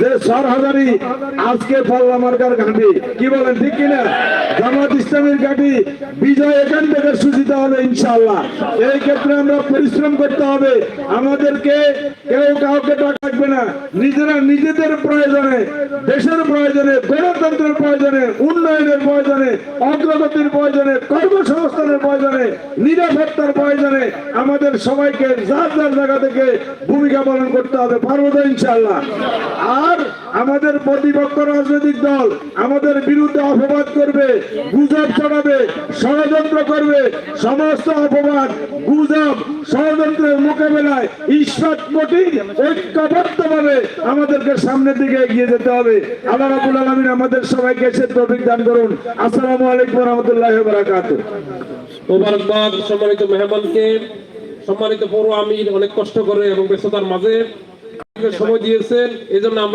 যে সরহাজারি আজকে পাল্লা মার্কার ঘাঁটি। কি বলেন, ঠিক কিনা? জামাত ইসলামের ঘাঁটি বিজয় এখান থেকে সূচিত হবে ইনশাআল্লাহ। এই ক্ষেত্রে আমরা পরিশ্রম করতে হবে। আমাদেরকে কেউ কাউকে রাখবে না। নিজেরা নিজেদের প্রয়োজনে, দেশের প্রয়োজনে, গণতন্ত্রের প্রয়োজনে, উন্নয়নের প্রয়োজনে, অগ্রগতির প্রয়োজনে, কর্মসংস্থানের প্রয়োজনে, নিরাপত্তার প্রয়োজনে আমাদের সবাইকে যার যার জায়গা থেকে ভূমিকা পালন করতে হবে, পারব ইনশাল্লাহ আর আমাদের প্রতিপক্ষ রাজনৈতিক দল আমাদের বিরুদ্ধে অপবাদ করবে, গুজব ছড়াবে ষড়যন্ত্র করবে, সমস্ত অপবাদ, গুজব, ষড়যন্ত্রের মোকাবেলায় ইস্পাত কঠিন ঐক্যবদ্ধভাবে আমাদেরকে সামনের দিকে এগিয়ে যেতে হবে। আল্লাহ রাবুল আলমিন আমাদের সবাইকে সে তৌফিক দান করুন। আসসালামু আলাইকুম রহমতুল্লাহ বারাকাতুহ। মোবারকবাদ সম্মানিত মেহমানকে, সম্মানিত পৌর আমির অনেক কষ্ট করে এবং ব্যস্ততার মাঝে সময় দিয়েছেন এই জন্য আমরা